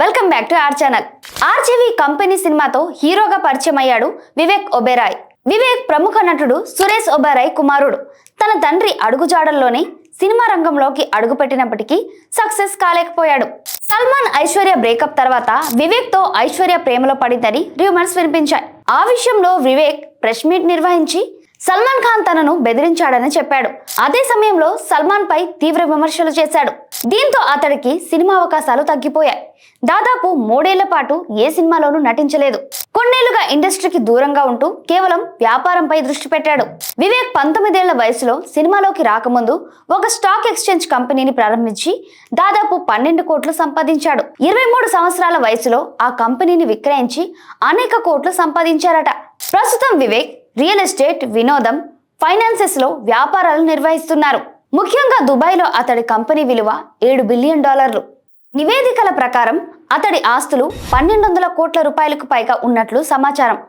Welcome back to our channel RGV company సినిమాతో హీరోగా పరిచయం అయ్యాడు వివేక్ ఒబెరాయ్. వివేక్ ప్రముఖ నటుడు సురేష్ ఒబెరాయ్ కుమారుడు. తన తండ్రి అడుగుజాడల్లోనే సినిమా రంగంలోకి అడుగుపెట్టినప్పటికీ సక్సెస్ కాలేకపోయాడు. సల్మాన్ ఐశ్వర్య బ్రేకప్ తర్వాత వివేక్తో ఐశ్వర్య ప్రేమలో పడిందని రూమర్స్ వినిపించాయి. ఆ విషయంలో వివేక్ ప్రెస్ మీట్ నిర్వహించి సల్మాన్ ఖాన్ తనను బెదిరించాడని చెప్పాడు. అదే సమయంలో సల్మాన్ పై తీవ్ర విమర్శలు చేశాడు. దీంతో అతడికి సినిమా అవకాశాలు తగ్గిపోయాయి. దాదాపు మూడేళ్ళ పాటు ఏ సినిమాలోనూ నటించలేదు. కొన్నేళ్ళుగా ఇండస్ట్రీకి దూరంగా ఉంటూ కేవలం వ్యాపారంపై దృష్టి పెట్టాడు. వివేక్ పంతొమ్మిదేళ్ళ వయసులో సినిమాలోకి రాకముందు ఒక స్టాక్ ఎక్స్చేంజ్ కంపెనీని ప్రారంభించి దాదాపు పన్నెండు కోట్లు సంపాదించాడు. ఇరవై మూడు సంవత్సరాల వయసులో ఆ కంపెనీని విక్రయించి అనేక కోట్లు సంపాదించారట. ప్రస్తుతం వివేక్ రియల్ ఎస్టేట్ వినోదం ఫైనాన్సెస్లో వ్యాపారాలు నిర్వహిస్తున్నారు. ముఖ్యంగా దుబాయ్లో అతడి కంపెనీ విలువ ఏడు బిలియన్ డాలర్లు. నివేదికల ప్రకారం అతడి ఆస్తులు పన్నెండు వందల కోట్ల రూపాయలకు పైగా ఉన్నట్లు సమాచారం.